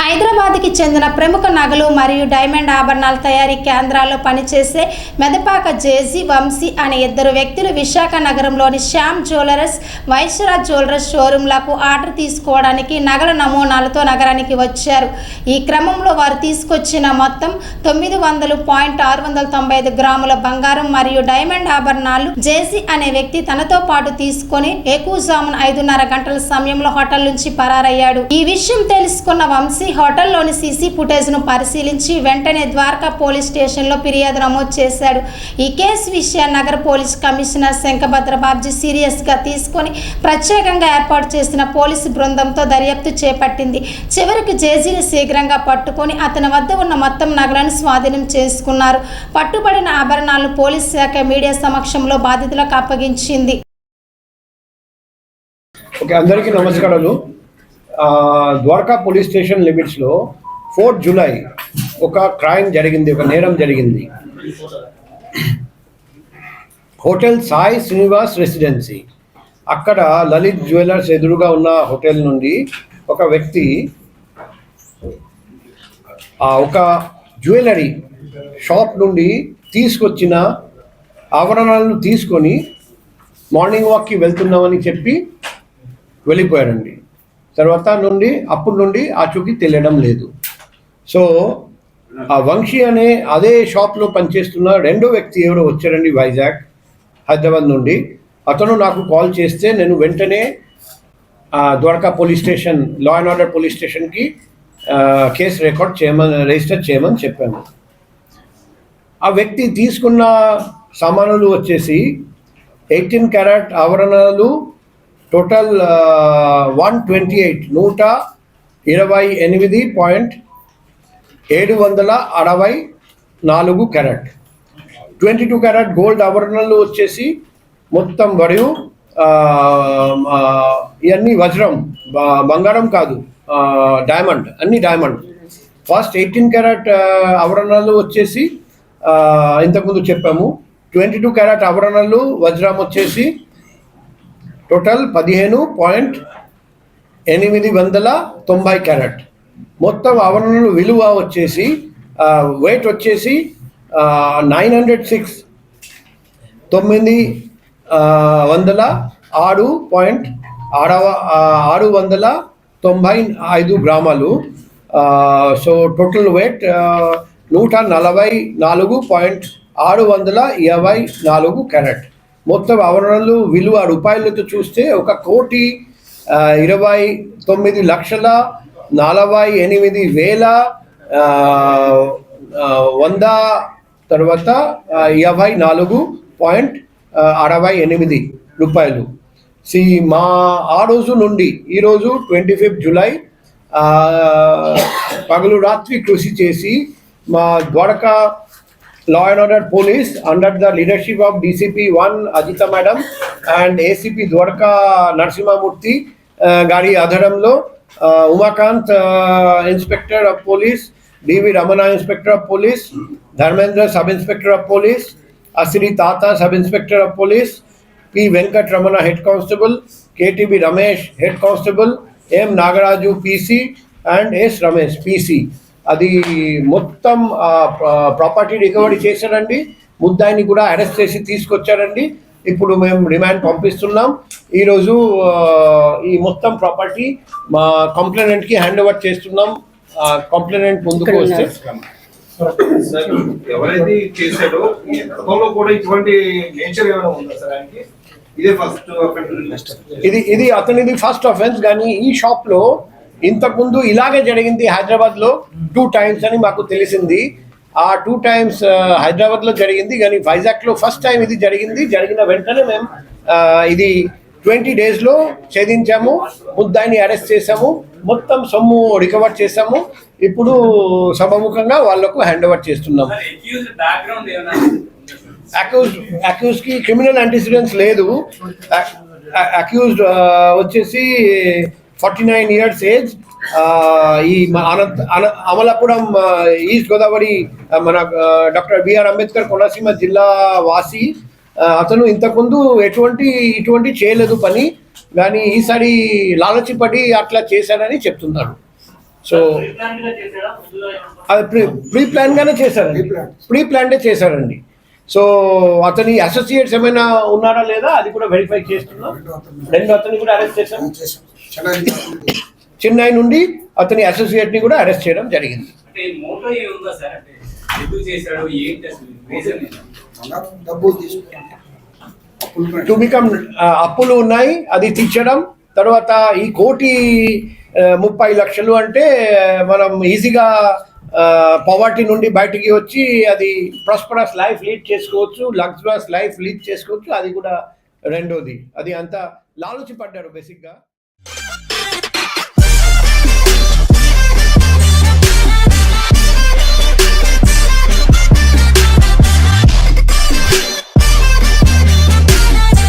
హైదరాబాద్కి చెందిన ప్రముఖ నగలు మరియు డైమండ్ ఆభరణాల తయారీ కేంద్రాల్లో పనిచేసే మెదపాక జేజీ వంశీ అనే ఇద్దరు వ్యక్తులు విశాఖ నగరంలోని శ్యామ్ జ్యువెలర్స్ వైశ్యరాజ్ జ్యువెలర్స్ షోరూంలకు ఆర్డర్ తీసుకోవడానికి నగల నమూనాలతో నగరానికి వచ్చారు. ఈ క్రమంలో వారు తీసుకొచ్చిన మొత్తం తొమ్మిది వందలు పాయింట్ ఆరు వందల తొంభై ఐదు గ్రాముల బంగారం మరియు డైమండ్ ఆభరణాలు జేసీ అనే వ్యక్తి తనతో పాటు తీసుకొని ఎక్కువజామున ఐదున్నర గంటల సమయంలో హోటల్ నుంచి పరారయ్యాడు. ఈ విషయం తెలుసుకున్న వంశీ హోటల్లోని సీసీ ఫుటేజ్ను పరిశీలించి వెంటనే ద్వారకా పోలీస్ స్టేషన్లో ఫిర్యాదు నమోదు చేశాడు. ఈ కేసు విషయాన్ని నగర పోలీస్ కమిషనర్ శంఖభద్ర బాబ్జీ సీరియస్గా తీసుకొని ప్రత్యేకంగా ఏర్పాటు చేసిన పోలీసు బృందంతో దర్యాప్తు చేపట్టింది. చివరికి జేజీని శీఘ్రంగా పట్టుకొని అతని వద్ద ఉన్న మొత్తం నగలను స్వాధీనం చేసుకున్నారు. పట్టుబడిన ఆభరణాలను పోలీస్ శాఖ మీడియా సమక్షంలో బాధితులకు అప్పగించింది. ఓకే అందరికీ నమస్కారాలు. ద్వారకా పోలీస్ స్టేషన్ లిమిట్స్లో ఫోర్త్ జూలై ఒక క్రైమ్ జరిగింది ఒక నేరం జరిగింది. Hotel Sai Srinivas residency. అక్కడ లలిత్ జ్యువెలర్స్ ఎదురుగా ఉన్న హోటల్ నుండి ఒక వ్యక్తి ఒక జ్యువెలరీ షాప్ నుండి తీసుకొచ్చిన ఆభరణాలను తీసుకొని మార్నింగ్ వాక్కి వెళ్తున్నామని చెప్పి వెళ్ళిపోయారండి. తర్వాత నుండి అప్పటి నుండి ఆ చూకి తెలియడం లేదు. సో ఆ వంశీ అనే అదే షాప్లో పనిచేస్తున్న రెండో వ్యక్తి ఎవరో వచ్చారండి వైజాగ్ హైదరాబాద్ నుండి. అతను నాకు కాల్ చేస్తే నేను వెంటనే Dwaraka police station law and order police స్టేషన్కి కేసు రికార్డ్ చేయమని రిజిస్టర్ చేయమని చెప్పాను. ఆ వ్యక్తి తీసుకున్న సామానులు వచ్చేసి ఎయిటీన్ క్యారెట్ ఆవరణలు టోటల్ వన్ ట్వంటీ ఎయిట్ నూట ఇరవై ఎనిమిది పాయింట్ ఏడు వందల అరవై నాలుగు carat. Twenty two carat gold ఆభరణాలు వచ్చేసి మొత్తం మరియు ఇవన్నీ వజ్రం బ- బంగారం కాదు డైమండ్ అన్ని డైమండ్ ఫస్ట్ ఎయిటీన్ క్యారెట్ ఆభరణాలు వచ్చేసి ఇంతకుముందు చెప్పాము. ట్వంటీ టూ క్యారెట్ ఆభరణాలు వజ్రం వచ్చేసి టోటల్ పదిహేను పాయింట్ ఎనిమిది వందల తొంభై క్యారెట్. మొత్తం ఆభరణాలు విలువ వచ్చేసి వెయిట్ వచ్చేసి నైన్ హండ్రెడ్ సిక్స్ తొమ్మిది వందల ఆరు పాయింట్ ఆరవ ఆరు వందల తొంభై ఐదు గ్రామాలు. సో టోటల్ వెయిట్ నూట నలభై నాలుగు పాయింట్ ఆరు వందల ఇరవై నాలుగు క్యారెట్. మొత్తం ఆవరణలు విలువ రూపాయలతో చూస్తే ఒక కోటి ఇరవై తొమ్మిది లక్షల నలభై ఎనిమిది వేల వంద తర్వాత ఇరవై యాభై నాలుగు పాయింట్ అరవై ఎనిమిది రూపాయలు. సి మా ఆ రోజు నుండి ఈరోజు ట్వంటీ ఫిఫ్త్ జూలై పగలు రాత్రి కృషి చేసి మా Dwaraka law and order police under the leadership of DCP 1 Ajita Madam and ACP Dwarka Narsimha Murthy, uh, Gari Adharamlo, uh, Umakant uh, Inspector of Police, D.V. Ramana Inspector of Police, Dharmendra Sub Inspector of Police, Asiri Tata Sub Inspector of Police, P. Venkat Ramana Head Constable, KTB Ramesh Head Constable, M. Nagaraju PC and S. Ramesh PC. అది మొత్తం property recovery చేశారండి ముద్దాయిని కూడా arrest చేసి తీసుకొచ్చారండి ఇప్పుడు మేము remand పంపిస్తున్నాం. ఈరోజు ఈ మొత్తం ప్రాపర్టీ మా కంప్లైనెంట్కి హ్యాండ్ ఓవర్ చేస్తున్నాం. కంప్లైనెంట్ ముందుకు వస్తే. సార్ ఎవరైతే చేశాడో ఈ గతంలో కూడా ఇటువంటి నేచర్ ఏమైనా ఉందా సార్ ఆయనకి? ఇదే ఫస్ట్ ఇది ఇది అతనిది ఫస్ట్ ఆఫెన్స్ కానీ ఈ షాప్లో ఇంతకుముందు ఇలాగే జరిగింది హైదరాబాద్లో టూ టైమ్స్ అని మాకు తెలిసింది. ఆ టూ టైమ్స్ హైదరాబాద్లో జరిగింది. కానీ వైజాగ్లో ఫస్ట్ టైం ఇది జరిగింది. జరిగిన వెంటనే మేము ఇది ట్వంటీ డేస్లో ఛేదించాము. ముద్దాయిని అరెస్ట్ చేసాము మొత్తం సొమ్ము రికవర్ చేసాము ఇప్పుడు సభముఖంగా వాళ్ళకు హ్యాండ్ ఓవర్ చేస్తున్నాము అక్యూజ్ అక్యూజ్కి క్రిమినల్ అంటిసిడెంట్స్ లేదు. అక్యూజ్డ్ వచ్చేసి ఫార్టీ నైన్ ఇయర్స్ ఏజ్ ఈ అనంత అన- అమలాపురం ఈస్ట్ గోదావరి మన డాక్టర్ బిఆర్ అంబేద్కర్ కోనసీమ జిల్లా వాసి అతను ఇంతకుముందు ఎటువంటి ఇటువంటి చేయలేదు పని కానీ ఈసారి లాలచి పడి అట్లా చేశారని చెప్తున్నారు. సో అది ప్రీ ప్రీ ప్లాన్ గానే చేశారండి ప్రీ ప్లాన్డే చేశారండి. సో అతని అసోసియేట్స్ ఏమైనా ఉన్నారా లేదా? అది కూడా వెరిఫై చేస్తున్నాం. రెండు అతన్ని కూడా అరెస్ట్ చేశాం చెన్నై నుండి అతని అసోసియేట్ని కూడా అరెస్ట్ చేయడం జరిగింది. టు బికమ్ అప్పులు ఉన్నాయి. అది తీర్చడం. తర్వాత ఈ కోటి ముప్పై లక్షలు అంటే మనం ఈజీగా పవర్టీ నుండి బయటికి వచ్చి అది ప్రాస్పరస్ లైఫ్ లీడ్ చేసుకోవచ్చు లగ్జరస్ లైఫ్ లీడ్ చేసుకోవచ్చు అది కూడా రెండోది. అది అంతా లాలుచి పడ్డారు బేసిక్గా.